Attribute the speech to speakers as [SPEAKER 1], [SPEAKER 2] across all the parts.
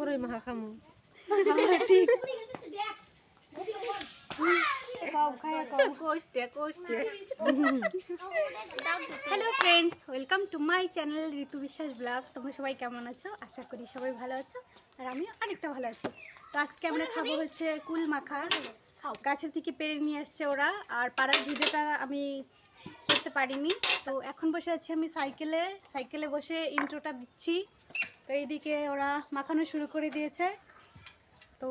[SPEAKER 1] বড়ই মাখা খামু
[SPEAKER 2] ঠিক hello friends welcome to my channel Ritu Biswas blog তোমরা সবাই কেমন আছো? আশা করি সবাই ভালো আছো আর আমিও অনেকটা ভালো আছি। তো আজকে আমরা খাব হচ্ছে কুল মাখা গাছের থেকে পেরে নিয়ে আসছে ওরা আর পাড়ার ভিডিওটা আমি করতে পারিনি। তো এখন বসে আছি আমি সাইকেলে সাইকেলে বসে ইন্ট্রোটা দিচ্ছি। তো এইদিকে ওরা মাখানো শুরু করে দিয়েছে। তো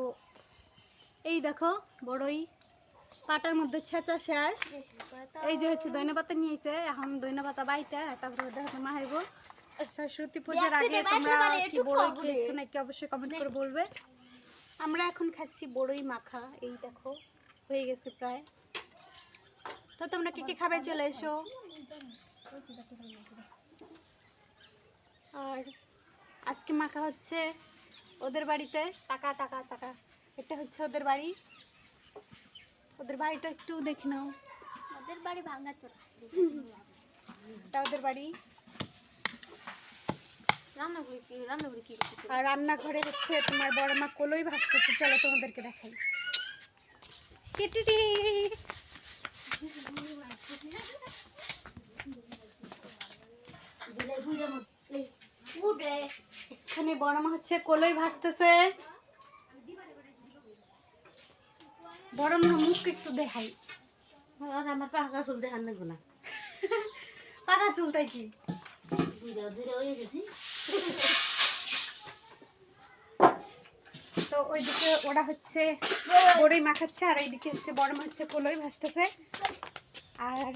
[SPEAKER 2] এই দেখো বড়ই পাটার মধ্যে ছেঁচা শেষ এই যে হচ্ছে দইনা পাতা নিয়েছে এখন দইনা পাতা বাইটা তারপরে হাতে মাহাইব সরস্বতী পূজার আগে তোমরা কি বড়ই খেয়েছো নাকি অবশ্যই কমেন্ট করে বলবে। আমরা এখন খাচ্ছি বড়ই মাখা এই দেখো হয়ে গেছে প্রায়। তো তোমরা কি কি খাবে চলে এসো। আর আজকে মাখা হচ্ছে ওদের বাড়িতে টাকা টাকা টাকা। এটা হচ্ছে ওদের বাড়ি। ওদের বাড়িটা একটু দেখে নাও।
[SPEAKER 3] ওদের বাড়ি ভাঙা চোরা।
[SPEAKER 2] এটা ওদের বাড়ি। আর রান্নাঘরে হচ্ছে তোমার বড় মা কলই ভাসতেছে চলো তোমাদেরকে দেখাই। এখানে বড় মা হচ্ছে কলই ভাসতেছে। বড় মা মুখ একটু দেখাই।
[SPEAKER 1] আর আমার পাকা চুল দেখান লাগবে না।
[SPEAKER 2] পাকা চুলটাই কি? তো ওইদিকে ওরা হচ্ছে বড়ই মাখাচ্ছে আর এইদিকে হচ্ছে বড় মা হচ্ছে কলই ভাসতেছে। আর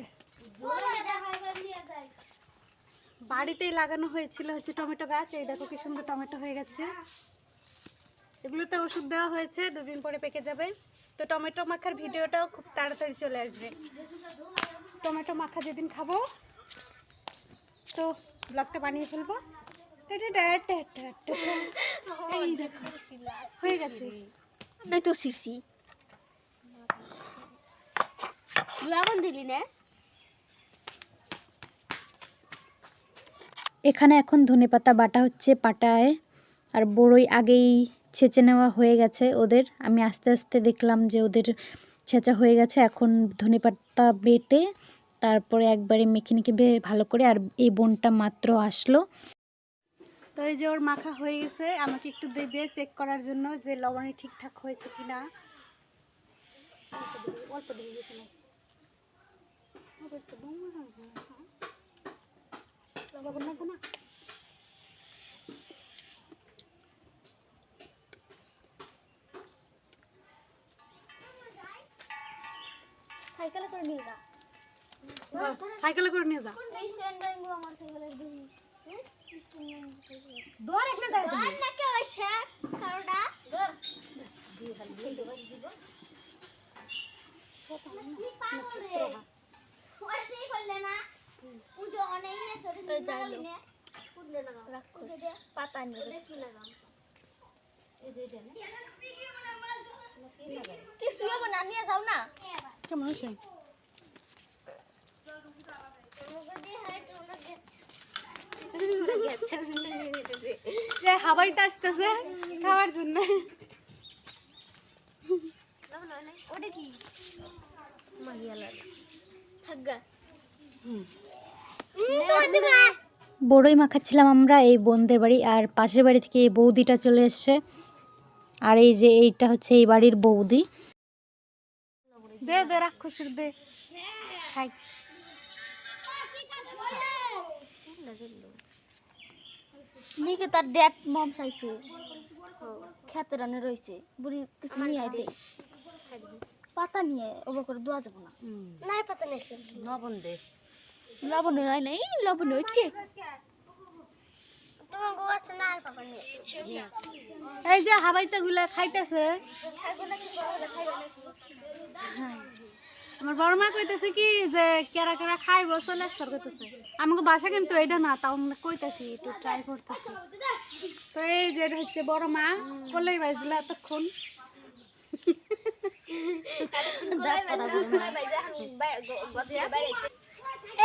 [SPEAKER 2] বাড়িতেই লাগানো হয়েছিল হচ্ছে টমেটো গাছ। এই দেখো কি সুন্দর টমেটো হয়ে গেছে। এগুলোতে ওষুধ দেওয়া হয়েছে, দুদিন পরে পেকে যাবে। তো টমেটো মাখার ভিডিওটাও খুব তাড়াতাড়ি চলে আসবে। টমেটো মাখা যেদিন খাব, তো ব্লগটা বানিয়ে ফেলব। হয়ে গেছে।
[SPEAKER 3] তো সিসি লবণ দিলি না?
[SPEAKER 4] এখানে এখন ধনেপাতা বাটা হচ্ছে পাটায় আর বড়ই আগেই ছেঁচে নেওয়া হয়ে গেছে ওদের। আমি আস্তে আস্তে দেখলাম যে ওদের ছেঁচা হয়ে গেছে এখন ধনেপাতা বেটে তারপরে একবারে মেখে নিখে বে- ভালো করে আর এই বোনটা মাত্র আসলো।
[SPEAKER 2] তো এই যে ওর মাখা হয়ে গেছে আমাকে একটু দেবে চেক করার জন্য যে লবণে ঠিকঠাক হয়েছে কিনা। অল্প দিয়ে গেছে। না অল্প একটু দাও না, হ্যাঁ। লবণ লাগবে না
[SPEAKER 3] সাইকেলে করে নিয়ে যা।
[SPEAKER 2] সাইকেলে করে নিয়ে
[SPEAKER 3] স্ট্যান্ড
[SPEAKER 2] দৌড় এখানে দাঁড়িয়ে
[SPEAKER 3] ব্যাংক আর নাকি ওই শেখ কারোটা কি পাগল রে। ওরে করলে না। পুজো অনেক না। রাখো পাতা কি না নিয়ে যাও না।
[SPEAKER 2] কেমন হয়েছে যে হাওয়াইতে আসতেছে খাওয়ার জন্য।
[SPEAKER 3] ওটা কি থাকগা
[SPEAKER 4] বড়ই মাখাচ্ছিলাম আমরা এই বোনদের বাড়ি আর পাশের বাড়ি থেকে এই বৌদিটা চলে এসছে। আর এই যে এইটা হচ্ছে এই বাড়ির বৌদি।
[SPEAKER 2] দে দে রাক্ষসের দে। খাই।
[SPEAKER 3] নিকে তার ড্যাড মম চাইছে। খেতে রানে রয়েছে। বুড়ি কিছু নিয়ে আইতে পাতা নিয়ে ওবা করে দোয়া যাব না। নাই পাতা নেই
[SPEAKER 1] নবন দে।
[SPEAKER 3] লবণ হয় নাই লবণ হচ্ছে। না
[SPEAKER 2] এই যে হাবাইতে গুলা খাইতেছে। আমার বড় মা কইতেছে কি যে কেরা কেরা খাইব, চলে আসবার করতেছে আমাকে বাসা কিন্তু এটা না, তাও কইতেছি একটু ট্রাই করতেছি। তো এই যে হচ্ছে বড় মা, কলেই বাইছিল এতক্ষণ।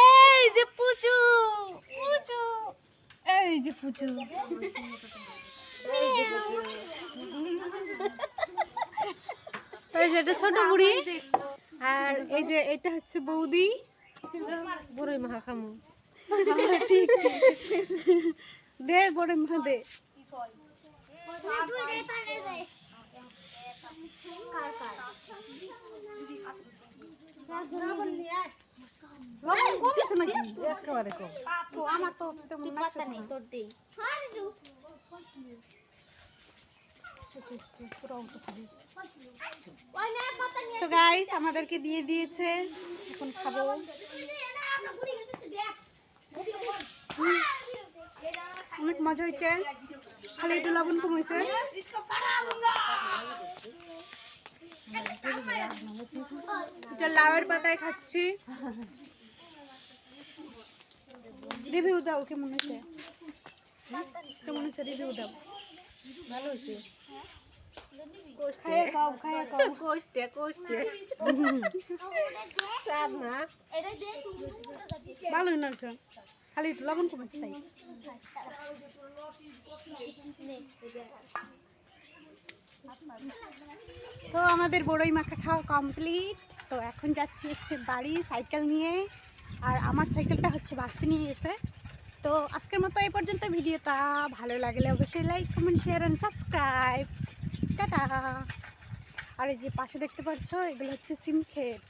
[SPEAKER 2] এই যে পুচু পুচু, এই যে পুচু। তো যেটা ছোট বুড়ি। আর এই যে এটা হচ্ছে বৌদি।
[SPEAKER 1] বড়ই মাখা খামু
[SPEAKER 2] ঠিক দে। বড় মুখে দে আমার তো।
[SPEAKER 3] তোর দেই
[SPEAKER 2] সো গাইস আমাদেরকে দিয়ে দিয়েছে। এখন খাব। অনেক মজা হয়েছে। খালি একটু লবণ কম হয়েছে। এটা লাউয়ের পাতায় খাচ্ছি। রিভিউ দাও, কেমন হয়েছে? কেমন হয়েছে? রিভিউ দাও।
[SPEAKER 1] ভালো হয়েছে। কোষ্টে। কোষ্টে স্বাদ
[SPEAKER 2] না। হয়েছে। খালি একটু লবণ কমেছে তাই। তো আমাদের বড়ই মাখা খাওয়া কমপ্লিট তো এখন যাচ্ছি হচ্ছে বাড়ি সাইকেল নিয়ে। আর আমার সাইকেলটা হচ্ছে বাসতে নিয়ে গেছে। তো আজকের মতো এই পর্যন্ত ভিডিওটা। ভালো লাগলে অবশ্যই like comment share and subscribe tata. আর এই যে পাশে দেখতে পাচ্ছ এগুলো হচ্ছে সিম ক্ষেত।